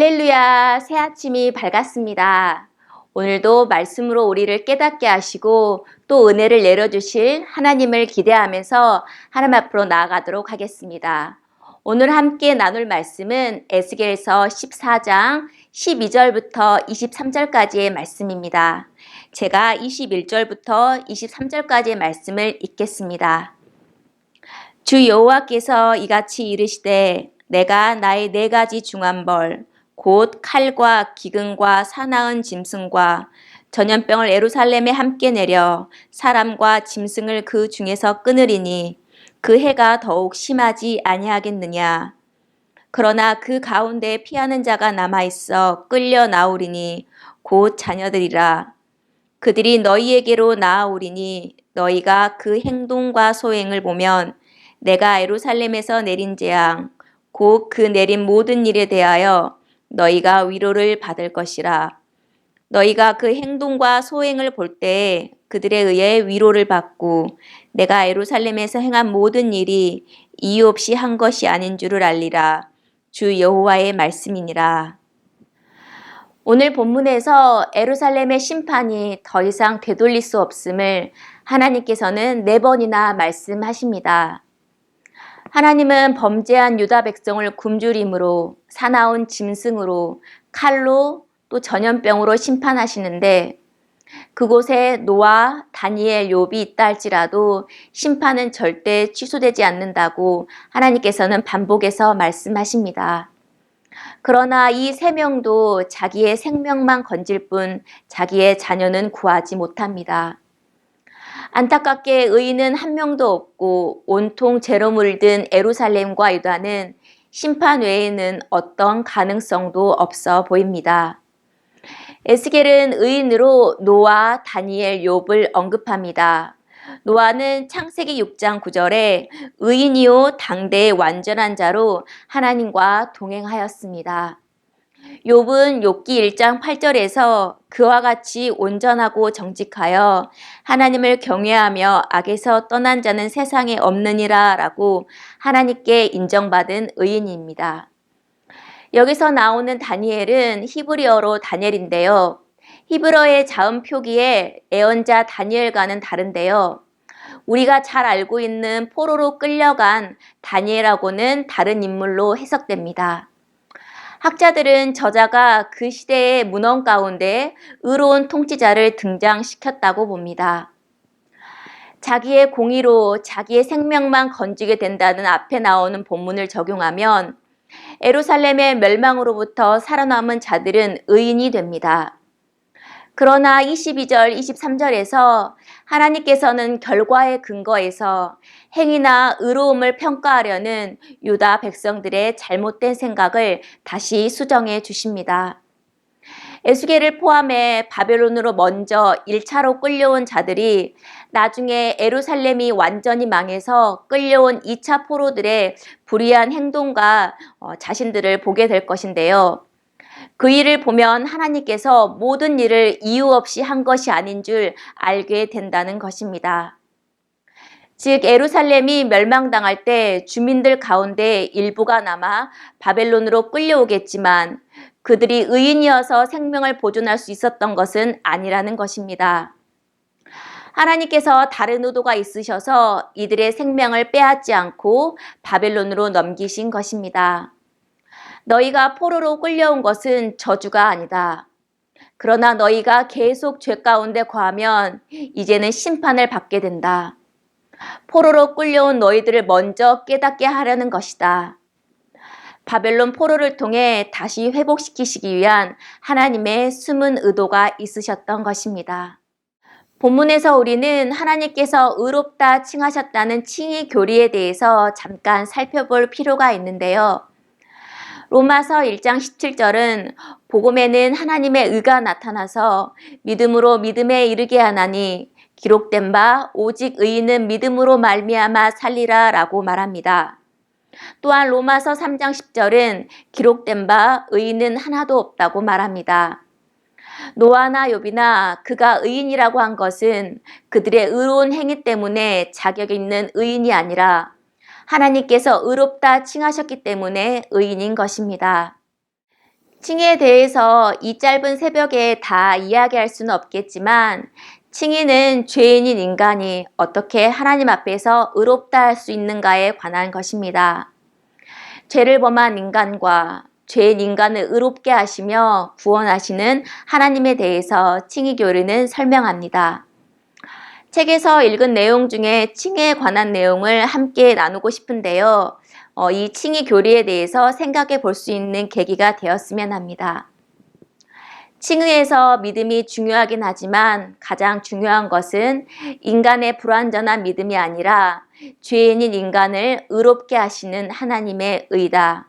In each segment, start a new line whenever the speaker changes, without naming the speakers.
할렐루야, 새 아침이 밝았습니다. 오늘도 말씀으로 우리를 깨닫게 하시고 또 은혜를 내려주실 하나님을 기대하면서 하나님 앞으로 나아가도록 하겠습니다. 오늘 함께 나눌 말씀은 에스겔서 14장 12절부터 23절까지의 말씀입니다. 제가 21절부터 23절까지의 말씀을 읽겠습니다. 주 여호와께서 이같이 이르시되 내가 나의 네 가지 중한 벌 곧 칼과 기근과 사나운 짐승과 전염병을 예루살렘에 함께 내려 사람과 짐승을 그 중에서 끊으리니 그 해가 더욱 심하지 아니하겠느냐. 그러나 그 가운데 피하는 자가 남아 있어 끌려 나오리니 곧 자녀들이라. 그들이 너희에게로 나아오리니 너희가 그 행동과 소행을 보면 내가 예루살렘에서 내린 재앙 곧 그 내린 모든 일에 대하여 너희가 위로를 받을 것이라. 너희가 그 행동과 소행을 볼때 그들에 의해 위로를 받고 내가 예루살렘에서 행한 모든 일이 이유 없이 한 것이 아닌 줄을 알리라. 주 여호와의 말씀이니라. 오늘 본문에서 에루살렘의 심판이 더 이상 되돌릴 수 없음을 하나님께서는 네 번이나 말씀하십니다. 하나님은 범죄한 유다 백성을 굶주림으로 사나운 짐승으로 칼로 또 전염병으로 심판하시는데 그곳에 노아, 다니엘, 욥이 있다 할지라도 심판은 절대 취소되지 않는다고 하나님께서는 반복해서 말씀하십니다. 그러나 이 세 명도 자기의 생명만 건질 뿐 자기의 자녀는 구하지 못합니다. 안타깝게 의인은 한 명도 없고 온통 죄로 물든 에루살렘과 유다는 심판 외에는 어떤 가능성도 없어 보입니다. 에스겔은 의인으로 노아, 다니엘, 욥을 언급합니다. 노아는 창세기 6장 9절에 의인이요 당대의 완전한 자로 하나님과 동행하였습니다. 욥은 욥기 1장 8절에서 그와 같이 온전하고 정직하여 하나님을 경외하며 악에서 떠난 자는 세상에 없느니라라고 하나님께 인정받은 의인입니다. 여기서 나오는 다니엘은 히브리어로 다니엘인데요. 히브리어의 자음 표기에 애언자 다니엘과는 다른데요. 우리가 잘 알고 있는 포로로 끌려간 다니엘하고는 다른 인물로 해석됩니다. 학자들은 저자가 그 시대의 문헌 가운데 의로운 통치자를 등장시켰다고 봅니다. 자기의 공의로 자기의 생명만 건지게 된다는 앞에 나오는 본문을 적용하면 에루살렘의 멸망으로부터 살아남은 자들은 의인이 됩니다. 그러나 22절, 23절에서 하나님께서는 결과의 근거에서 행위나 의로움을 평가하려는 유다 백성들의 잘못된 생각을 다시 수정해 주십니다. 에스겔을 포함해 바벨론으로 먼저 1차로 끌려온 자들이 나중에 에루살렘이 완전히 망해서 끌려온 2차 포로들의 불의한 행동과 어, 자신들을 보게 될 것인데요. 그 일을 보면 하나님께서 모든 일을 이유 없이 한 것이 아닌 줄 알게 된다는 것입니다. 즉 에루살렘이 멸망당할 때 주민들 가운데 일부가 남아 바벨론으로 끌려오겠지만 그들이 의인이어서 생명을 보존할 수 있었던 것은 아니라는 것입니다. 하나님께서 다른 의도가 있으셔서 이들의 생명을 빼앗지 않고 바벨론으로 넘기신 것입니다. 너희가 포로로 끌려온 것은 저주가 아니다. 그러나 너희가 계속 죄 가운데 거하면 이제는 심판을 받게 된다. 포로로 끌려온 너희들을 먼저 깨닫게 하려는 것이다. 바벨론 포로를 통해 다시 회복시키시기 위한 하나님의 숨은 의도가 있으셨던 것입니다. 본문에서 우리는 하나님께서 의롭다 칭하셨다는 칭의 교리에 대해서 잠깐 살펴볼 필요가 있는데요. 로마서 1장 17절은 복음에는 하나님의 의가 나타나서 믿음으로 믿음에 이르게 하나니 기록된 바 오직 의인은 믿음으로 말미암아 살리라라고 말합니다. 또한 로마서 3장 10절은 기록된 바 의인은 하나도 없다고 말합니다. 노아나 욥이나 그가 의인이라고 한 것은 그들의 의로운 행위 때문에 자격 있는 의인이 아니라 하나님께서 의롭다 칭하셨기 때문에 의인인 것입니다. 칭의에 대해서 이 짧은 새벽에 다 이야기할 수는 없겠지만 칭의는 죄인인 인간이 어떻게 하나님 앞에서 의롭다 할 수 있는가에 관한 것입니다. 죄를 범한 인간과 죄인 인간을 의롭게 하시며 구원하시는 하나님에 대해서 칭의 교리는 설명합니다. 책에서 읽은 내용 중에 칭의에 관한 내용을 함께 나누고 싶은데요. 어, 이 칭의 교리에 대해서 생각해 볼 수 있는 계기가 되었으면 합니다. 칭의에서 믿음이 중요하긴 하지만 가장 중요한 것은 인간의 불완전한 믿음이 아니라 죄인인 인간을 의롭게 하시는 하나님의 의다.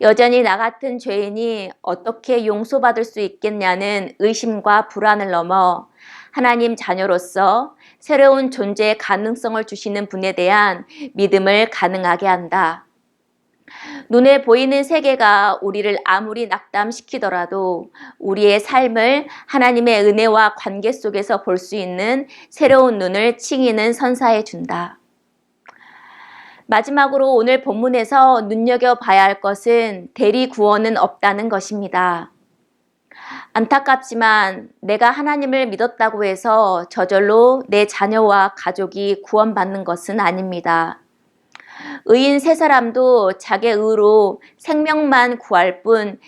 여전히 나 같은 죄인이 어떻게 용서받을 수 있겠냐는 의심과 불안을 넘어 하나님 자녀로서 새로운 존재의 가능성을 주시는 분에 대한 믿음을 가능하게 한다. 눈에 보이는 세계가 우리를 아무리 낙담시키더라도 우리의 삶을 하나님의 은혜와 관계 속에서 볼 수 있는 새로운 눈을 칭이는 선사해 준다. 마지막으로 오늘 본문에서 눈여겨봐야 할 것은 대리 구원은 없다는 것입니다. 안타깝지만 내가 하나님을 믿었다고 해서 저절로 내 자녀와 가족이 구원받는 것은 아닙니다. 의인 세 사람도 자기의 의로 생명만 구할 뿐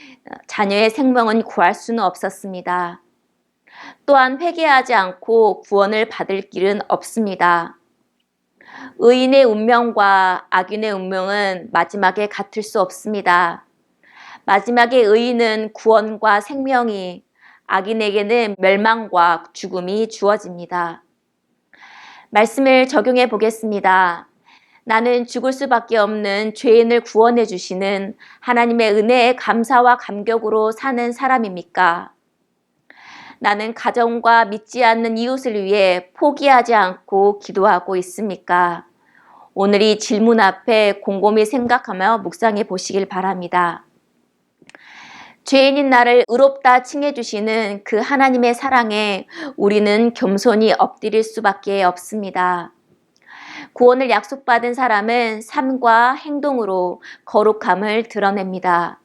자녀의 생명은 구할 수는 없었습니다. 또한 회개하지 않고 구원을 받을 길은 없습니다. 의인의 운명과 악인의 운명은 마지막에 같을 수 없습니다. 마지막에 의인은 구원과 생명이, 악인에게는 멸망과 죽음이 주어집니다. 말씀을 적용해 보겠습니다. 나는 죽을 수밖에 없는 죄인을 구원해 주시는 하나님의 은혜에 감사와 감격으로 사는 사람입니까? 나는 가정과 믿지 않는 이웃을 위해 포기하지 않고 기도하고 있습니까? 오늘 이 질문 앞에 곰곰이 생각하며 묵상해 보시길 바랍니다. 죄인인 나를 의롭다 칭해주시는 그 하나님의 사랑에 우리는 겸손히 엎드릴 수밖에 없습니다. 구원을 약속받은 사람은 삶과 행동으로 거룩함을 드러냅니다.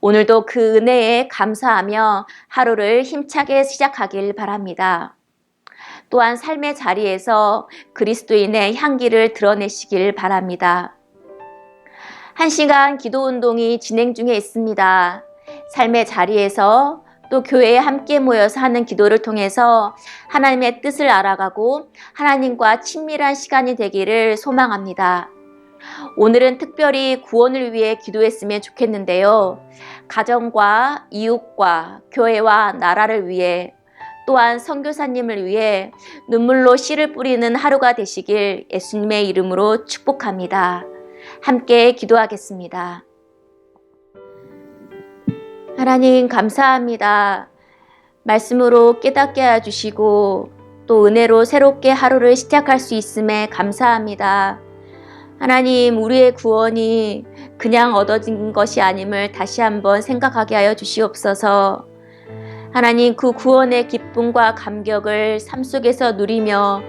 오늘도 그 은혜에 감사하며 하루를 힘차게 시작하길 바랍니다. 또한 삶의 자리에서 그리스도인의 향기를 드러내시길 바랍니다. 한 시간 기도 운동이 진행 중에 있습니다. 삶의 자리에서 또 교회에 함께 모여서 하는 기도를 통해서 하나님의 뜻을 알아가고 하나님과 친밀한 시간이 되기를 소망합니다. 오늘은 특별히 구원을 위해 기도했으면 좋겠는데요. 가정과 이웃과 교회와 나라를 위해 또한 선교사님을 위해 눈물로 씨를 뿌리는 하루가 되시길 예수님의 이름으로 축복합니다. 함께 기도하겠습니다. 하나님 감사합니다. 말씀으로 깨닫게 해주시고 또 은혜로 새롭게 하루를 시작할 수 있음에 감사합니다. 하나님, 우리의 구원이 그냥 얻어진 것이 아님을 다시 한번 생각하게 하여 주시옵소서. 하나님, 그 구원의 기쁨과 감격을 삶 속에서 누리며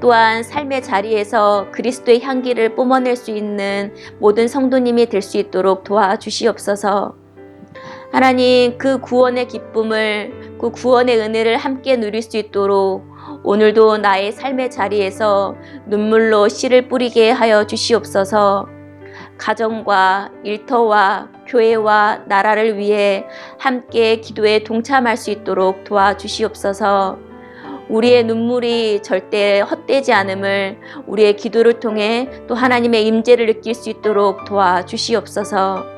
또한 삶의 자리에서 그리스도의 향기를 뿜어낼 수 있는 모든 성도님이 될 수 있도록 도와주시옵소서. 하나님 그 구원의 기쁨을 그 구원의 은혜를 함께 누릴 수 있도록 오늘도 나의 삶의 자리에서 눈물로 씨를 뿌리게 하여 주시옵소서. 가정과 일터와 교회와 나라를 위해 함께 기도에 동참할 수 있도록 도와주시옵소서. 우리의 눈물이 절대 헛되지 않음을 우리의 기도를 통해 또 하나님의 임재를 느낄 수 있도록 도와주시옵소서.